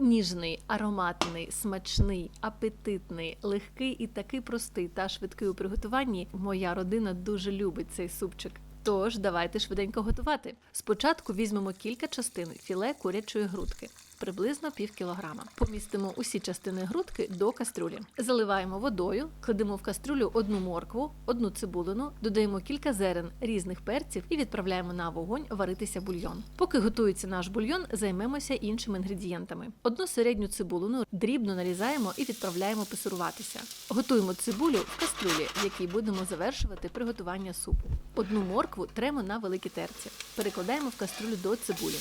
Ніжний, ароматний, смачний, апетитний, легкий і такий простий та швидкий у приготуванні. Моя родина дуже любить цей супчик. Тож давайте швиденько готувати. Спочатку візьмемо кілька частин філе курячої грудки, приблизно пів кілограма. Помістимо усі частини грудки до кастрюлі. Заливаємо водою, кладемо в кастрюлю одну моркву, одну цибулину, додаємо кілька зерен різних перців і відправляємо на вогонь варитися бульйон. Поки готується наш бульйон, займемося іншими інгредієнтами. Одну середню цибулину дрібно нарізаємо і відправляємо пасируватися. Готуємо цибулю в кастрюлі, в якій будемо завершувати приготування супу. Одну моркву тремо на великі терці. Перекладаємо в каструлю до цибулі.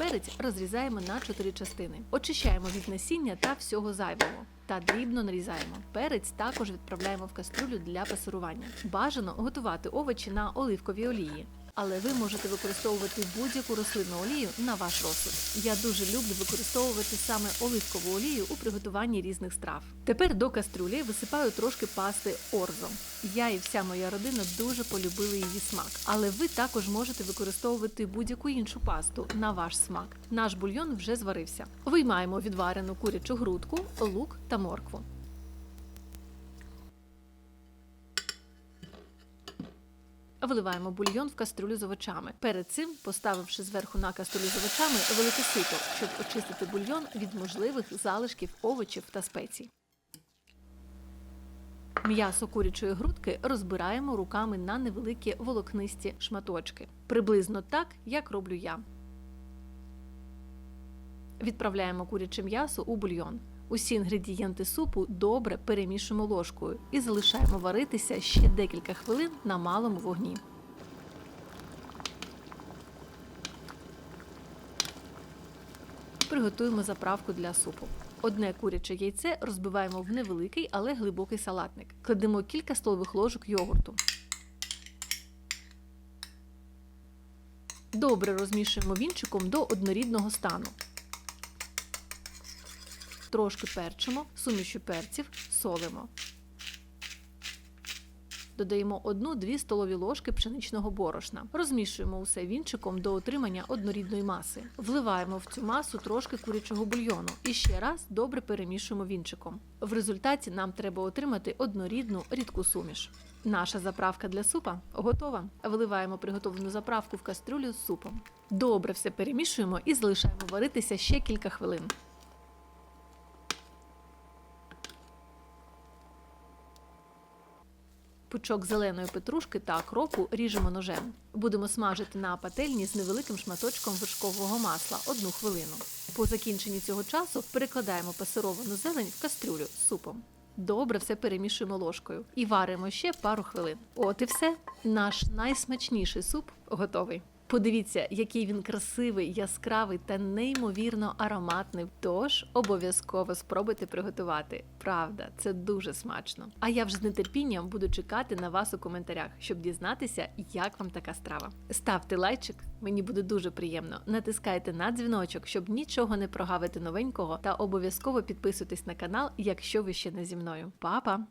Перець розрізаємо на чотири частини. Очищаємо від насіння та всього зайвого. Та дрібно нарізаємо. Перець також відправляємо в каструлю для пасирування. Бажано готувати овочі на оливковій олії. Але ви можете використовувати будь-яку рослинну олію на ваш розсуд. Я дуже люблю використовувати саме оливкову олію у приготуванні різних страв. Тепер до кастрюлі висипаю трошки пасти орзо. Я і вся моя родина дуже полюбили її смак. Але ви також можете використовувати будь-яку іншу пасту на ваш смак. Наш бульйон вже зварився. Виймаємо відварену курячу грудку, лук та моркву. Виливаємо бульйон в кастрюлю з овочами. Перед цим, поставивши зверху на кастрюлю з овочами велике сито, щоб очистити бульйон від можливих залишків овочів та спецій. М'ясо курячої грудки розбираємо руками на невеликі волокнисті шматочки, приблизно так, як роблю я. Відправляємо куряче м'ясо у бульйон. Усі інгредієнти супу добре перемішуємо ложкою і залишаємо варитися ще декілька хвилин на малому вогні. Приготуємо заправку для супу. Одне куряче яйце розбиваємо в невеликий, але глибокий салатник. Кладемо кілька столових ложок йогурту. Добре розмішуємо вінчиком до однорідного стану. Трошки перчимо, сумішю перців, солимо. Додаємо 1-2 столові ложки пшеничного борошна. Розмішуємо усе вінчиком до отримання однорідної маси. Вливаємо в цю масу трошки курячого бульйону і ще раз добре перемішуємо вінчиком. В результаті нам треба отримати однорідну рідку суміш. Наша заправка для супа готова. Виливаємо приготовлену заправку в кастрюлю з супом. Добре все перемішуємо і залишаємо варитися ще кілька хвилин. Пучок зеленої петрушки та акропу ріжемо ножем. Будемо смажити на пательні з невеликим шматочком вершкового масла одну хвилину. По закінченні цього часу перекладаємо пасировану зелень в кастрюлю з супом. Добре все перемішуємо ложкою і варимо ще пару хвилин. От і все. Наш найсмачніший суп готовий. Подивіться, який він красивий, яскравий та неймовірно ароматний. Тож обов'язково спробуйте приготувати. Правда, це дуже смачно. А я вже з нетерпінням буду чекати на вас у коментарях, щоб дізнатися, як вам така страва. Ставте лайчик, мені буде дуже приємно. Натискайте на дзвіночок, щоб нічого не прогавити новенького, та обов'язково підписуйтесь на канал, якщо ви ще не зі мною. Па-па!